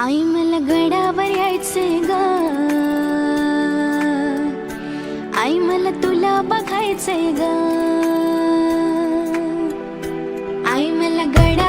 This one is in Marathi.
आई मला गडावर यायचे ग. आई मला तुला बघायचे ग. आई मला गडा